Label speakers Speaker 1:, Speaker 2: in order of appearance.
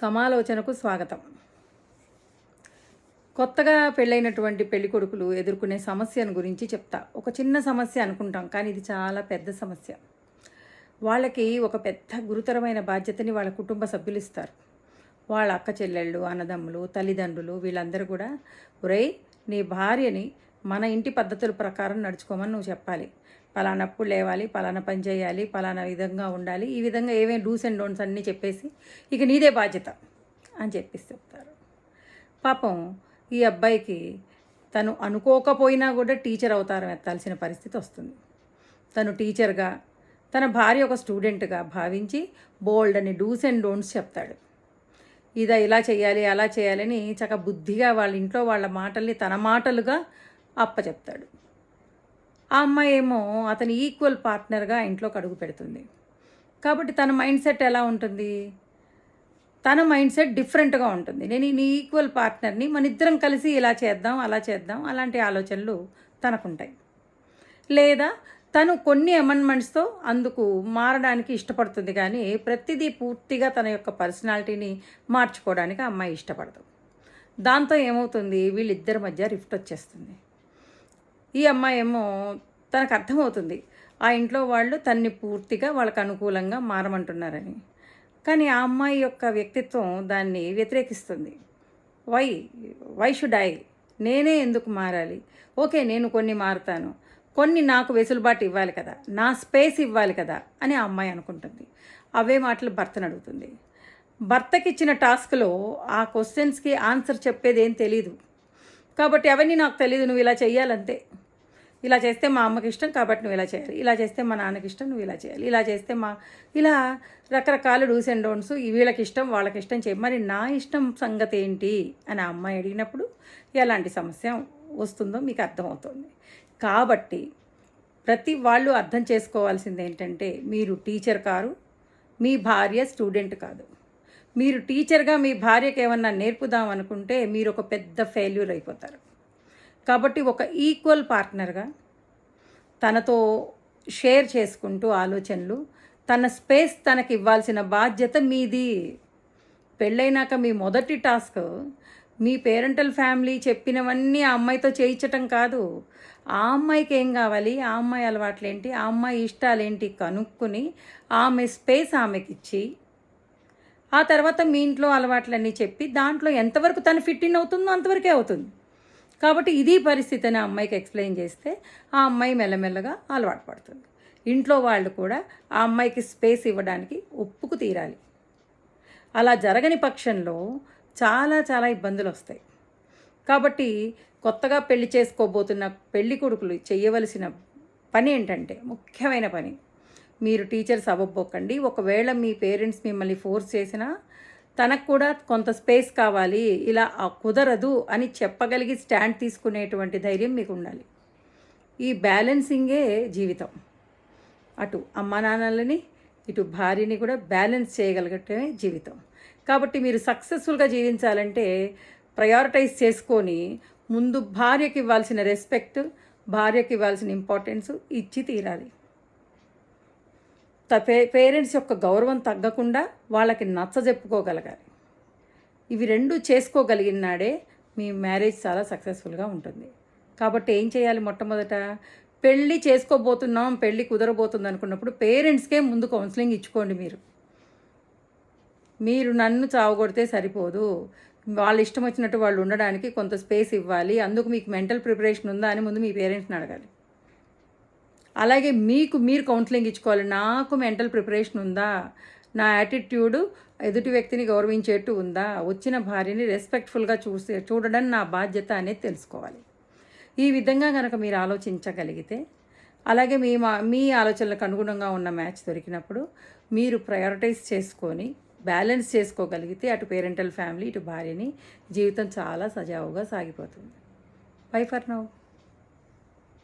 Speaker 1: సమాలోచనకు స్వాగతం. కొత్తగా పెళ్ళైనటువంటి పెళ్ళి కొడుకులు ఎదుర్కొనే సమస్యను గురించి చెప్తా. ఒక చిన్న సమస్య అనుకుంటాం కానీ ఇది చాలా పెద్ద సమస్య. వాళ్ళకి ఒక పెద్ద గురుతరమైన బాధ్యతని వాళ్ళ కుటుంబ సభ్యులు ఇస్తారు. వాళ్ళ అక్క చెల్లెళ్ళు అన్నదమ్ములు తల్లిదండ్రులు వీళ్ళందరూ కూడా ఒరై నీ భార్యని మన ఇంటి పద్ధతుల ప్రకారం నడుచుకోమని నువ్వు చెప్పాలి. పలానప్పుడు లేవాలి పలానా పని చేయాలి పలానా విధంగా ఉండాలి. ఈ విధంగా ఏమేమి డూస్ అండ్ డోన్స్ అన్నీ చెప్పేసి ఇక నీదే బాధ్యత అని చెప్పేసి చెప్తారు. పాపం ఈ అబ్బాయికి తను అనుకోకపోయినా కూడా టీచర్ అవతారం ఎత్తాల్సిన పరిస్థితి వస్తుంది. తను టీచర్గా తన భార్య ఒక స్టూడెంట్గా భావించి బోల్డ్ అని డూస్ అండ్ డోంట్స్ చెప్తాడు. ఇదా ఇలా చేయాలి అలా చేయాలని చక్క బుద్ధిగా వాళ్ళ ఇంట్లో వాళ్ళ మాటల్ని తన మాటలుగా అప్పచెప్తాడు. ఆ అమ్మాయి ఏమో అతని ఈక్వల్ పార్ట్నర్గా ఇంట్లోకి అడుగు పెడుతుంది. కాబట్టి తన మైండ్ సెట్ ఎలా ఉంటుంది? తన మైండ్ సెట్ డిఫరెంట్గా ఉంటుంది. నేను ఈ ఈక్వల్ పార్ట్నర్ని మన ఇద్దరం కలిసి ఇలా చేద్దాం అలా చేద్దాం అలాంటి ఆలోచనలు తనకుంటాయి. లేదా తను కొన్ని అమెండ్మెంట్స్తో అందుకు మారడానికి ఇష్టపడుతుంది కానీ ప్రతిదీ పూర్తిగా తన యొక్క పర్సనాలిటీని మార్చుకోవడానికి అమ్మాయి ఇష్టపడదు. దాంతో ఏమవుతుంది? వీళ్ళిద్దరి మధ్య రిఫ్ట్ వచ్చేస్తుంది. ఈ అమ్మాయి ఏమో తనకు అర్థమవుతుంది. ఆ ఇంట్లో వాళ్ళు తన్ని పూర్తిగా వాళ్ళకు అనుకూలంగా మారమంటున్నారని. కానీ ఆ అమ్మాయి యొక్క వ్యక్తిత్వం దాన్ని వ్యతిరేకిస్తుంది. Why why should I? నేనే ఎందుకు మారాలి? ఓకే నేను కొన్ని మారుతాను. కొన్ని నాకు వెసులుబాటు ఇవ్వాలి కదా నా స్పేస్ ఇవ్వాలి కదా అని ఆ అమ్మాయి అనుకుంటుంది. అవే మాటలు భర్తను అడుగుతుంది. భర్తకిచ్చిన టాస్క్లో ఆ క్వశ్చన్స్కి ఆన్సర్ చెప్పేదేం తెలియదు తెలీదు. కాబట్టి అవన్నీ నాకు తెలియదు నువ్వు ఇలా చేయాలంతే ఇలా చేస్తే మా అమ్మకి ఇష్టం కాబట్టి నువ్వు ఇలా చేయాలి. ఇలా చేస్తే మా నాన్నకి ఇష్టం నువ్వు ఇలా చేయాలి. ఇలా చేస్తే మా ఇలా రకరకాల డూస్ అండ్ డోన్స్ వీళ్ళకి ఇష్టం వాళ్ళకి ఇష్టం చేయి మరి నా ఇష్టం సంగతి ఏంటి అని ఆ అమ్మాయి అడిగినప్పుడు ఎలాంటి సమస్య వస్తుందో మీకు అర్థమవుతుంది. కాబట్టి ప్రతి వాళ్ళు అర్థం చేసుకోవాల్సింది ఏంటంటే మీరు టీచర్ కారు మీ భార్య స్టూడెంట్ కాదు. మీరు టీచర్గా మీ భార్యకి ఏమన్నా నేర్పుదాం అనుకుంటే మీరు ఒక పెద్ద ఫెయిల్యూర్ అయిపోతారు. కాబట్టి ఒక ఈక్వల్ పార్ట్నర్గా తనతో షేర్ చేసుకుంటూ ఆలోచనలు తన స్పేస్ తనకి ఇవ్వాల్సిన బాధ్యత మీది. పెళ్ళైనాక మీ మొదటి టాస్క్ మీ పేరెంటల్ ఫ్యామిలీ చెప్పినవన్నీ ఆ అమ్మాయితో చేయించటం కాదు. ఆ అమ్మాయికి ఏం కావాలి? ఆ అమ్మాయి అలవాట్లేంటి? ఆ అమ్మాయి ఇష్టాలేంటి? కనుక్కుని ఆమె స్పేస్ ఆమెకి ఇచ్చి ఆ తర్వాత మీ ఇంట్లో అలవాట్లన్నీ చెప్పి దాంట్లో ఎంతవరకు తను ఫిట్ ఇన్ అవుతుందో అంతవరకే అవుతుంది. కాబట్టి ఇది పరిస్థితిని ఆ అమ్మాయికి ఎక్స్ప్లెయిన్ చేస్తే ఆ అమ్మాయి మెల్లమెల్లగా అలవాటు పడుతుంది. ఇంట్లో వాళ్ళు కూడా ఆ అమ్మాయికి స్పేస్ ఇవ్వడానికి ఒప్పుకు తీరాలి. అలా జరగని పక్షంలో చాలా చాలా ఇబ్బందులు వస్తాయి. కాబట్టి కొత్తగా పెళ్ళి చేసుకోబోతున్న పెళ్ళి కొడుకులు చేయవలసిన పని ఏంటంటే ముఖ్యమైన పని. మీరు టీచర్స్ అవ్వబోకండి. ఒకవేళ మీ పేరెంట్స్ మిమ్మల్ని ఫోర్స్ చేసినా తనకు కూడా కొంత స్పేస్ కావాలి ఇలా కుదరదు అని చెప్పగలిగి స్టాండ్ తీసుకునేటువంటి ధైర్యం మీకు ఉండాలి. ఈ బ్యాలెన్సింగే జీవితం. అటు అమ్మా నాన్నలని ఇటు భార్యని కూడా బ్యాలెన్స్ చేయగలగటమే జీవితం. కాబట్టి మీరు సక్సెస్ఫుల్గా జీవించాలంటే ప్రయారిటైజ్ చేసుకొని ముందు భార్యకి ఇవ్వాల్సిన రెస్పెక్ట్ భార్యకి ఇవ్వాల్సిన ఇంపార్టెన్స్ ఇచ్చి తీరాలి. పేరెంట్స్ యొక్క గౌరవం తగ్గకుండా వాళ్ళకి నచ్చజెప్పుకోగలగాలి ఇవి రెండు చేసుకోగలిగినాడే మీ మ్యారేజ్ చాలా సక్సెస్ఫుల్గా ఉంటుంది. కాబట్టి ఏం చేయాలి మొట్టమొదట? పెళ్ళి చేసుకోబోతున్నాం పెళ్ళి కుదరబోతుంది అనుకున్నప్పుడు పేరెంట్స్కే ముందు కౌన్సిలింగ్ ఇచ్చుకోండి మీరు. మీరు నన్ను చావగొడితే సరిపోదు. వాళ్ళ ఇష్టం వచ్చినట్టు వాళ్ళు ఉండడానికి కొంత స్పేస్ ఇవ్వాలి. అందుకు మీకు మెంటల్ ప్రిపరేషన్ ఉందా అని ముందు మీ పేరెంట్స్ని అడగాలి. అలాగే మీకు మీరు కౌన్సిలింగ్ ఇచ్చుకోవాలి. నాకు మెంటల్ ప్రిపరేషన్ ఉందా? నా యాటిట్యూడ్ ఎదుటి వ్యక్తిని గౌరవించేట్టు ఉందా? వచ్చిన భార్యని రెస్పెక్ట్ఫుల్గా చూసే చూడడం నా బాధ్యత అనేది తెలుసుకోవాలి. ఈ విధంగా కనుక మీరు ఆలోచించగలిగితే అలాగే మీ మా మీ ఆలోచనలకు అనుగుణంగా ఉన్న మ్యాచ్ దొరికినప్పుడు మీరు ప్రయారిటైజ్ చేసుకొని బ్యాలెన్స్ చేసుకోగలిగితే అటు పేరెంటల్ ఫ్యామిలీ ఇటు భార్యని జీవితం చాలా సజావుగా సాగిపోతుంది. By for now